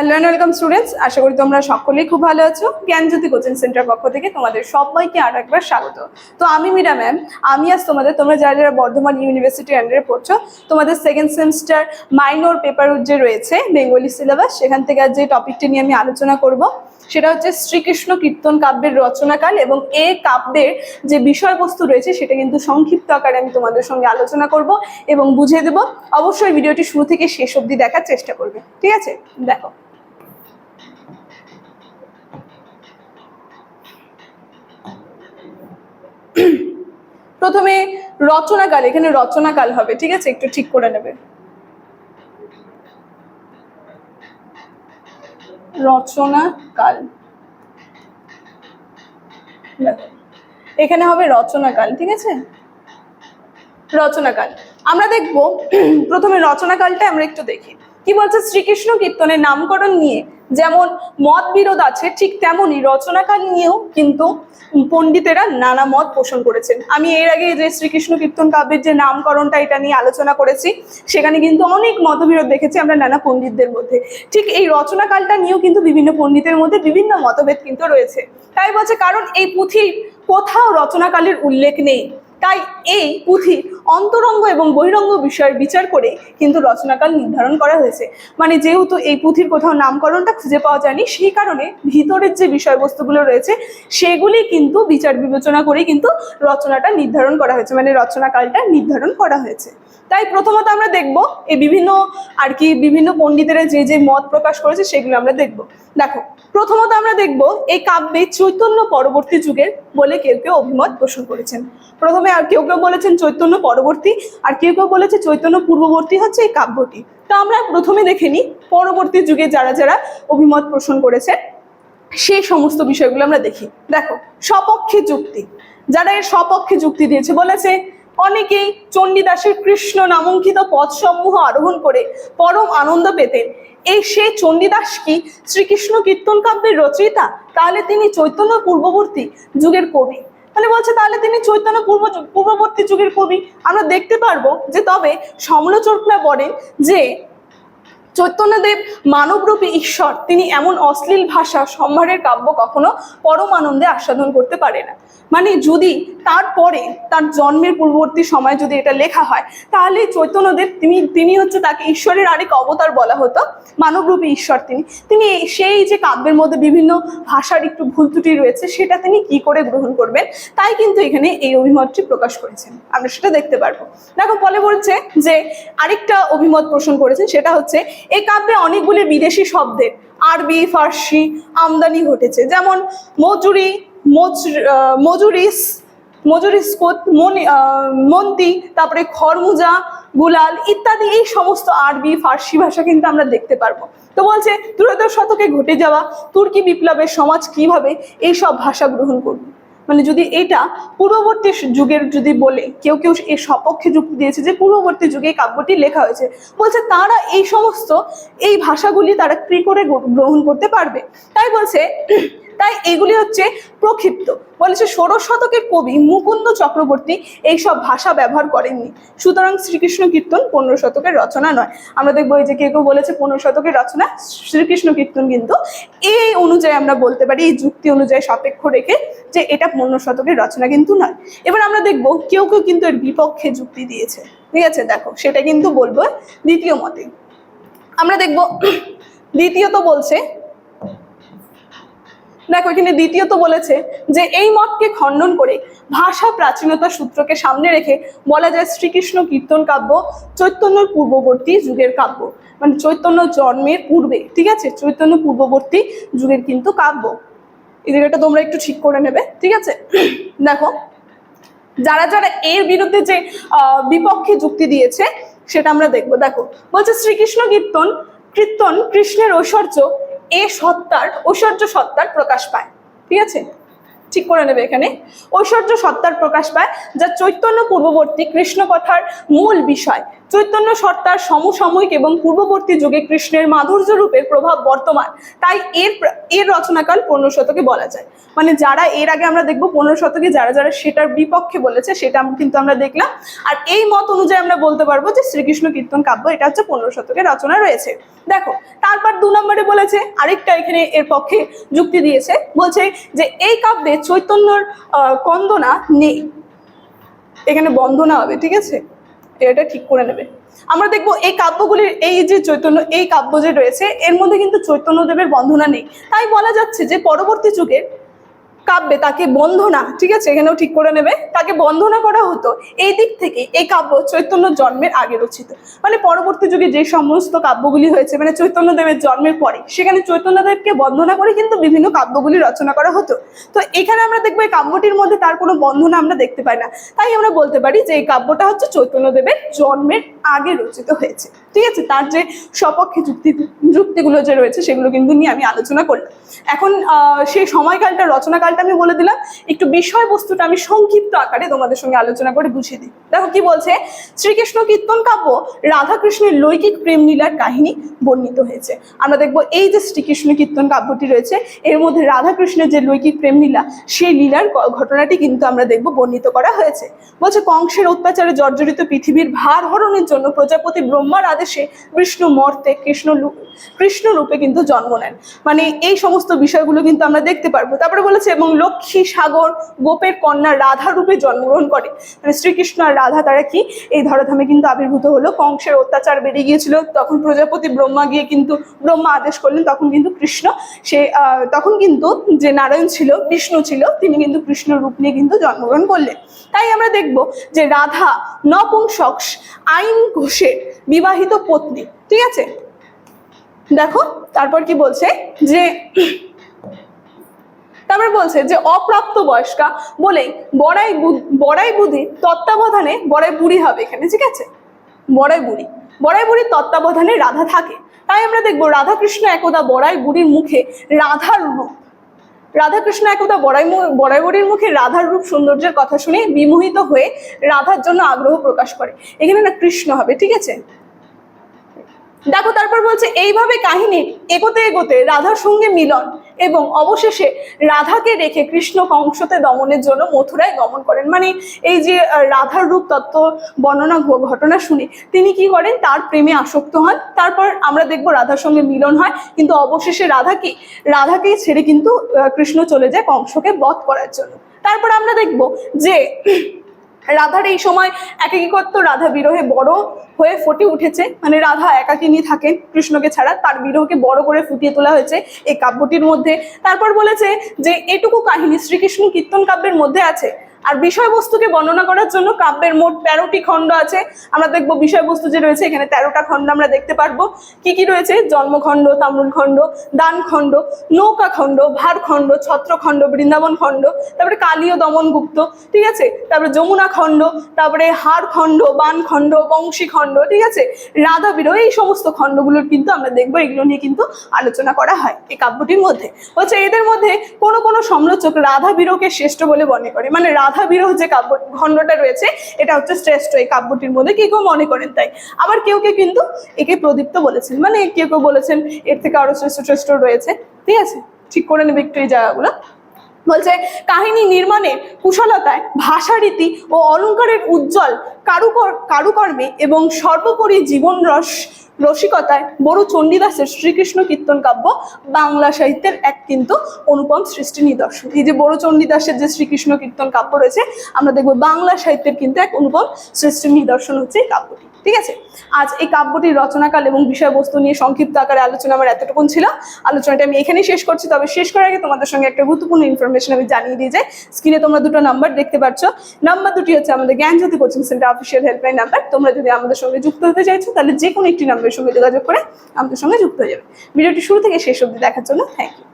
Hello and welcome students আশা করি তোমরা সকলেই খুব ভালো আছো। জ্ঞানজ্যোতি কোচিং সেন্টার পক্ষ থেকে তোমাদের সবাইকে আর একবার স্বাগত। তো আমি মীরা ম্যাম আমি আজ তোমাদের, তোমরা যারা যারা বর্ধমান ইউনিভার্সিটি আন্ডারে পড়ছো, তোমাদের সেকেন্ড সেমিস্টার মাইনর পেপার যে রয়েছে বেঙ্গলি সিলেবাস সেখান থেকে আজ যে টপিকটি নিয়ে আমি আলোচনা করব, সেটা হচ্ছে শ্রীকৃষ্ণ কীর্তন কাব্যের রচনাকাল এবং এ কাব্যের যে বিষয়বস্তু রয়েছে, সেটা কিন্তু সংক্ষিপ্ত আকারে আমি তোমাদের সঙ্গে আলোচনা করব এবং বুঝিয়ে দেব। অবশ্যই ভিডিওটি শুরু থেকে শেষ অবধি দেখার চেষ্টা করবে। ঠিক আছে? দেখো। প্রথমে রচনাকাল, এখানে রচনাকাল হবে, ঠিক আছে? একটু ঠিক করে নেবে। রচনাকাল। এখানে হবে রচনাকাল, ঠিক আছে? রচনাকাল। আমরা দেখব, প্রথমে রচনাকালটা আমরা একটু দেখি। কি বলছে? শ্রীকৃষ্ণ কীর্তনের নামকরণ নিয়ে যেমন মত বিরোধ আছে, ঠিক তেমনই রচনাকাল নিয়েও কিন্তু পণ্ডিতেরা নানা মত পোষণ করেছেন। আমি এর আগে যে শ্রীকৃষ্ণ কীর্তন কাব্যের যে নামকরণটা এটা নিয়ে আলোচনা করেছি, সেখানে কিন্তু অনেক মতবিরোধ দেখেছি আমরা নানা পণ্ডিতদের মধ্যে। ঠিক এই রচনাকালটা নিয়েও কিন্তু বিভিন্ন পণ্ডিতের মধ্যে বিভিন্ন মতভেদ কিন্তু রয়েছে। তাই বলছে, কারণ এই পুঁথির কোথাও রচনাকালের উল্লেখ নেই। তাই এই পুঁথি অন্তরঙ্গ এবং বহিরঙ্গ বিষয়ের বিচার করে কিন্তু রচনাকাল নির্ধারণ করা হয়েছে। মানে যেহেতু এই পুঁথির কোথাও নামকরণটা খুঁজে পাওয়া যায়নি, সেই কারণে ভিতরের যে বিষয়বস্তুগুলো রয়েছে, সেগুলি কিন্তু বিচার বিবেচনা করে কিন্তু রচনাটা নির্ধারণ করা হয়েছে। মানে রচনাকালটা নির্ধারণ করা হয়েছে। তাই প্রথমত আমরা দেখব এই বিভিন্ন আর কি বিভিন্ন পণ্ডিতেরা যে যে মত প্রকাশ করেছে সেগুলো আমরা দেখব। দেখো, প্রথমত আমরা দেখব এই কাব্যে চৈতন্য পরবর্তী যুগের বলে কেউ কেউ অভিমত পোষণ করেছেন। প্রথমে আর কেউ কেউ বলেছেন চৈতন্য পরবর্তী, আর কেউ কেউ বলেছে চৈতন্য পূর্ববর্তী হচ্ছে এই কাব্যটি। তা আমরা প্রথমে দেখে নিই পরবর্তী যুগে যারা যারা অভিমত পোষণ করেছে সেই সমস্ত বিষয়গুলো আমরা দেখি। দেখো সপক্ষে যুক্তি। যারা এর সপক্ষে যুক্তি দিয়েছে, বলেছে অনেকেই চণ্ডীদাসের কৃষ্ণ নামাঙ্কিত পথসমূহ আরোহণ করে পরম আনন্দ পেতেন। এই সেই চণ্ডীদাস কি? শ্রীকৃষ্ণ কীর্তন কাব্যের রচয়িতা? তাহলে তিনি চৈতন্য পূর্ববর্তী যুগের কবি। তাহলে বলছে, তাহলে তিনি চৈতন্য পূর্ব, পূর্ববর্তী যুগের কবি। আমরা দেখতে পারব যে তবে সমালোচকরা বলেন যে চৈতন্যদেব মানবরূপী ঈশ্বর। তিনি এমন অশ্লীল ভাষা, সম্ভারের কাব্য কখনো পরম আনন্দে আস্বাদন করতে পারে না। মানে যদি তারপরে তার জন্মের পূর্ববর্তী সময় যদি এটা লেখা হয়, তাহলে চৈতন্যদেব তিনি তিনি হচ্ছে তাকে ঈশ্বরের আরেক অবতার বলা হতো, মানবরূপী ঈশ্বর তিনি। তিনি সেই যে কাব্যের মধ্যে বিভিন্ন ভাষার একটু ভুল ত্রুটি রয়েছে, সেটা তিনি কি করে গ্রহণ করবেন? তাই কিন্তু এখানে এই অভিমতটি প্রকাশ করেছেন। আমরা সেটা দেখতে পারব। দেখো ফলে বলছে যে আরেকটা অভিমত পোষণ করেছেন, সেটা হচ্ছে এই কাব্যে অনেকগুলি বিদেশি শব্দের আরবি, ফার্সি আমদানি ঘটেছে। যেমন মজুরি মজুরিস মজুরিস কোত- মনি- মন্তি, তারপরে খরমুজা, গুলাল ইত্যাদি, এই সমস্ত আরবি, ফার্সি ভাষা কিন্তু আমরা দেখতে পারব। তো বলছে ত্রয়োদশ শতকে ঘটে যাওয়া তুর্কি বিপ্লবের সমাজ কীভাবে এই সব ভাষা গ্রহণ করবে? মানে যদি এটা পূর্ববর্তী যুগের যদি বলে, কেউ কেউ এর সপক্ষে যুক্তি দিয়েছে যে পূর্ববর্তী যুগে এই কাব্যটি লেখা হয়েছে। বলছে তারা এই সমস্ত এই ভাষাগুলি তারা কি করে গ্রহণ করতে পারবে? তাই বলছে তাই এগুলি হচ্ছে প্রক্ষিপ্ত। বলেছে ষোড়শ শতকের কবি মুকুন্দ চক্রবর্তী এইসব ভাষা ব্যবহার করেননি। সুতরাং শ্রীকৃষ্ণ কীর্তন পনেরো শতকের রচনা নয়। আমরা দেখব এই যে কেউ কেউ বলেছে পনেরো শতকের রচনা, শ্রীকৃষ্ণ কীর্তন কিন্তু এই অনুযায়ী আমরা বলতে পারি, এই যুক্তি অনুযায়ী সাপেক্ষ রেখে যে এটা পনেরো শতকের রচনা কিন্তু নয়। এবার আমরা দেখব কেউ কেউ কিন্তু এর বিপক্ষে যুক্তি দিয়েছে। ঠিক আছে, দেখো, সেটা কিন্তু বলব দ্বিতীয় মতে। আমরা দেখব, দ্বিতীয়ত বলছে দেখো এখানে দ্বিতীয়ত বলেছে যে এই মতকে খণ্ডন করে ভাষা প্রাচীনতা সূত্রকে সামনে রেখে বলা যায় শ্রীকৃষ্ণ কীর্তন কাব্য, চৈতন্যর পূর্ববর্তী যুগের কাব্য। মানে চৈতন্য জন্মের পূর্বে, ঠিক আছে? চৈতন্য পূর্ববর্তী যুগের কিন্তু কাব্য। এই জায়গাটা তোমরা একটু ঠিক করে নেবে, ঠিক আছে? দেখো, যারা যারা এর বিরুদ্ধে যে বিপক্ষে যুক্তি দিয়েছে, সেটা আমরা দেখব। দেখো, বলছে শ্রীকৃষ্ণ কীর্তন কীর্তন কৃষ্ণের ঐশ্বর্য এ সত্তার, ঐশ্বর্য সত্তার প্রকাশ পায়। ঠিক আছে? ঠিক করে নেবে এখানে। ঐশ্বর্য সত্তার প্রকাশ পায় যা চৈতন্য পূর্ববর্তী কৃষ্ণ কথার মূল বিষয়। চৈতন্য সত্তার সমসাময়িক এবং পূর্ববর্তী যুগে কৃষ্ণের মাধুর্য রূপের প্রভাব বর্তমান। তাই এর এর রচনাকাল পনেরো শতকে বলা যায়। মানে যারা এর আগে আমরা দেখব, পনেরো শতকে যারা যারা সেটার বিপক্ষে বলেছে, সেটা কিন্তু আমরা দেখলাম। আর এই মত অনুযায়ী আমরা বলতে পারব যে শ্রীকৃষ্ণ কীর্তন কাব্য এটা হচ্ছে পনেরো শতকের রচনা রয়েছে। দেখো, তারপর দু নম্বরে বলেছে, আরেকটা এখানে এর পক্ষে যুক্তি দিয়েছে, বলছে যে এই কাব্যে চৈতন্যর কন্দনা নেই। এখানে বন্ধনা হবে, ঠিক আছে? এটা ঠিক করে নেবে। আমরা দেখব এই কাব্যগুলির এই যে চৈতন্য, এই কাব্য যে রয়েছে, এর মধ্যে কিন্তু চৈতন্যদেবের বন্ধনা নেই। তাই বলা যাচ্ছে যে পরবর্তী যুগে কাব্যে, তাকে বন্ধনা ঠিক আছে? এখানেও ঠিক করে নেবে। তাকে বন্ধনা করা হতো এই দিক থেকে এই কাব্য চৈতন্য জন্মের আগে রচিত। মানে পরবর্তী যুগে যে সমস্ত কাব্যগুলি হয়েছে মানে চৈতন্যদেবের জন্মের পরে, সেখানে চৈতন্যদেবকে বন্ধনা করে কিন্তু বিভিন্ন কাব্যগুলি রচনা করা হতো। তো এখানে আমরা দেখব এই কাব্যটির মধ্যে তার কোনো বন্ধনা আমরা দেখতে পাই না। তাই আমরা বলতে পারি যে এই কাব্যটা হচ্ছে চৈতন্যদেবের জন্মের আগে রচিত হয়েছে। ঠিক আছে? তার যে সপক্ষে যুক্তি, যুক্তিগুলো যে রয়েছে, সেগুলো কিন্তু নিয়ে আমি আলোচনা করলাম। এখন সেই সময়কালটা, রচনাকালটা আমি বলে দিলাম। একটু বিষয়বস্তুটা আমি সংক্ষিপ্ত আকারে তোমাদের সঙ্গে আলোচনা করে বুঝিয়ে দিই। দেখো কি বলছে? শ্রীকৃষ্ণ কীর্তন কাব্য রাধাকৃষ্ণের লৈকিক প্রেম লীলার কাহিনী বর্ণিত হয়েছে। আমরা দেখব এই যে শ্রীকৃষ্ণ কীর্তন কাব্যটি রয়েছে, এর মধ্যে রাধাকৃষ্ণের যে লৈকিক প্রেম লীলা, সেই লীলার ঘটনাটি কিন্তু আমরা দেখব বর্ণিত করা হয়েছে। বলছে, কংসের অত্যাচারে জর্জরিত পৃথিবীর ভার হরণের জন্য প্রজাপতি ব্রহ্মার আদেশে বিষ্ণু মর্তে, কৃষ্ণ কৃষ্ণ রূপে কিন্তু জন্ম নেন। মানে এই সমস্ত বিষয়গুলো কিন্তু আমরা দেখতে পারব। তারপরে বলেছে, এবং লক্ষ্মী সাগর গোপের কন্যা রাধা রূপে জন্মগ্রহণ করে। মানে শ্রীকৃষ্ণ আর রাধা তারা কি? এই ধরাধামে কিন্তু আবির্ভূত হলো। কংসের অত্যাচার বেড়ে গিয়েছিল। তখন প্রজাপতি ব্রহ্মা গিয়ে কিন্তু ব্রহ্মা আদেশ করলেন, তখন কিন্তু কৃষ্ণ সে তখন কিন্তু যে নারায়ণ ছিল, বিষ্ণু ছিল, তিনি কিন্তু কৃষ্ণ রূপ নিয়ে কিন্তু জন্মগ্রহণ করলেন। তাই আমরা দেখব যে রাধা নপুংসক আইন ঘোষের বিবাহিত পত্নী। ঠিক আছে? দেখো, তারপর কি বলছে? যে তারপর বলছে যে অপ্রাপ্ত বয়স্কা বলেই বড়াই বড়াই বুদ্ধি তত্ত্বাবধানে বড়াই বুড়ি হবে এখানে, ঠিক আছে? বড়াই বুড়ি। বড়াই বুড়ির তত্ত্বাবধানে রাধা থাকে। তাই আমরা দেখব রাধাকৃষ্ণ একদা বড়াই বুড়ির মুখে রাধার রূপ। রাধাকৃষ্ণ একদা বড়াই মু- বড়াই বুড়ির মুখে রাধার রূপ সৌন্দর্যের কথা শুনে বিমোহিত হয়ে রাধার জন্য আগ্রহ প্রকাশ করে। এখানে না কৃষ্ণ হবে, ঠিক আছে? দেখো, তারপর বলছে, এইভাবে কাহিনীর এগোতে এগোতে রাধার সঙ্গে মিলন এবং অবশেষে রাধাকে রেখে কৃষ্ণ কংসতে দমনের জন্য মথুরায় গমন করেন। মানে এই যে রাধার রূপ তত্ত্ব, বর্ণনা ঘটনা শুনে তিনি কি করেন? তার প্রেমে আসক্ত হন। তারপর আমরা দেখব রাধার সঙ্গে মিলন হয়, কিন্তু অবশেষে রাধাকে, রাধাকেই ছেড়ে কিন্তু কৃষ্ণ চলে যায় কংসকে বধ করার জন্য। তারপর আমরা দেখব যে রাধার এই সময় একাকিকত্ব রাধা বিরহে বড় হয়ে ফুটে উঠেছে। মানে রাধা একাকিনী থাকেন কৃষ্ণকে ছাড়া, তার বিরহকে বড় করে ফুটিয়ে তোলা হয়েছে এই কাব্যটির মধ্যে। তারপর বলেছে যে, এটুকু কাহিনী শ্রীকৃষ্ণ কীর্তন কাব্যের মধ্যে আছে। আর বিষয়বস্তুকে বর্ণনা করার জন্য কাব্যের মোট তেরোটি খণ্ড আছে। আমরা দেখব বিষয়বস্তু যে রয়েছে, এখানে তেরোটা খণ্ড আমরা দেখতে পারব। কি কি রয়েছে? জন্মখণ্ড তামরুল খণ্ড দান খণ্ড নৌকা খণ্ড ভার খণ্ড ছত্রখণ্ড বৃন্দাবন খণ্ড তারপরে কালীয় দমন গুপ্ত, ঠিক আছে? তারপরে যমুনা খণ্ড তারপরে হার খণ্ড বান খণ্ড বংশী খণ্ড ঠিক আছে? রাধা বিরহ এই সমস্ত খণ্ডগুলোর কিন্তু আমরা দেখব, এগুলো নিয়ে কিন্তু আলোচনা করা হয় এই কাব্যটির মধ্যে। বলছে, এদের মধ্যে কোনো কোনো সমালোচক রাধা বিরহকে শ্রেষ্ঠ বলে মনে করে। মানে রাধা বিরহ যে কাব্য খণ্ডটা রয়েছে, এটা হচ্ছে শ্রেষ্ঠ এই কাব্যটির মধ্যে। কেউ কেউ মনে করেন তাই। আবার কেউ কেউ কিন্তু একে প্রদীপ্ত বলেছেন। মানে কেউ কেউ বলেছেন, এর থেকে আরও শ্রেষ্ঠ শ্রেষ্ঠ রয়েছে। ঠিক আছে? ঠিক করে নেবে একটু এই জায়গাগুলো। বলছে, কাহিনী নির্মাণের কুশলতায়, ভাষারীতি ও অলংকারের উজ্জ্বল কারুকর, কারুকর্মে এবং সর্বোপরি জীবন রস, রসিকতায় বড় চণ্ডীদাসের শ্রীকৃষ্ণ কীর্তন কাব্য বাংলা সাহিত্যের এক কিন্তু অনুপম সৃষ্টি নিদর্শন। এই যে বড় চণ্ডীদাসের যে শ্রীকৃষ্ণ কীর্তন কাব্য রয়েছে, আমরা দেখব বাংলা সাহিত্যের কিন্তু এক অনুপম সৃষ্টির নিদর্শন হচ্ছে এই কাব্যটি। ঠিক আছে? আজ এই কাব্যটির রচনাকাল এবং বিষয়বস্তু নিয়ে সংক্ষিপ্ত আকারে আলোচনা আমার এতটুকুন ছিল। আলোচনাটা আমি এখানেই শেষ করছি, তবে শেষ করার আগে তোমাদের সঙ্গে একটা গুরুত্বপূর্ণ ইনফরমেশন আমি জানিয়ে দিয়ে যাই স্ক্রিনে তোমরা দুটো নাম্বার দেখতে পাচ্ছ নাম্বার দুটি হচ্ছে আমাদের Gyanjyoti coaching centre official helpline number তোমরা যদি আমাদের সঙ্গে যুক্ত হতে চাইছো, তাহলে যে কোনো একটি নাম্বারের সঙ্গে যোগাযোগ করে আমাদের সঙ্গে যুক্ত হয়ে যাবে। ভিডিওটি শুরু থেকে শেষ অবধি দেখার জন্য থ্যাংক ইউ